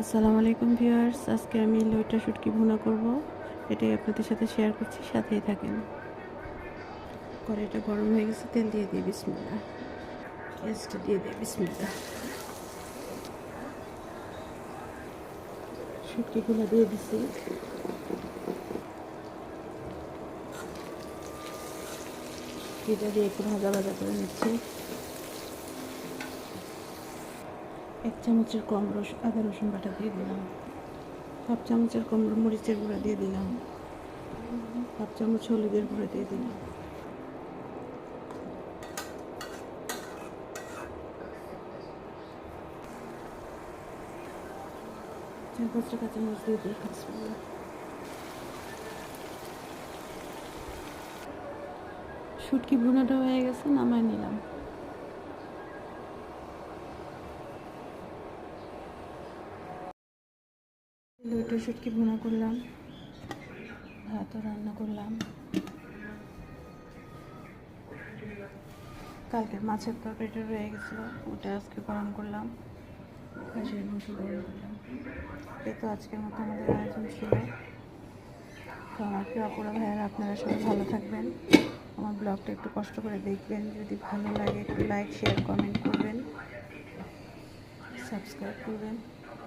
আসসালামু আলাইকুম ভিউয়ার্স, আজকে আমি লইটা শুটকি ভুনা করব। এটাই আপনাদের সাথে শেয়ার করছি, সাথেই থাকেন। কড়াইটা গরম হয়ে গেছে, তেল দিয়ে দিই বিসমিল্লা পেঁয়াজটা দিয়ে দিই বিসমিল্লা শুটকিগুলো দিয়ে দিছি। এটা দিয়ে একটু ভাজা ভাজা করে নিচ্ছি। এক চামচের কম রস, আদা রসুন বাটা দিয়ে দিলাম। হাফ চামচের কম মরিচের গুঁড়া দিয়ে দিলাম। হাফ চামচ হলুদের গুঁড়া দিয়ে দিলাম। শুটকি ভুনাটা হয়ে গেছে, নামায় নিলাম। লইটা শুটকি ভুনা করলাম? ভাতও রান্না করলাম। কালকের মাছের তরকারিটা রয়ে গেছিল, ওটা আজকে গরম করলাম। এই তো আজকের মতো আমাদের আয়োজন ছিল। তো আমার প্রিয় অপরা ভাইয়ারা, আপনারা সবাই ভালো থাকবেন। আমার ব্লগটা একটু কষ্ট করে দেখবেন। যদি ভালো লাগে, একটু লাইক শেয়ার কমেন্ট করবেন। সাবস্ক্রাইব করবেন।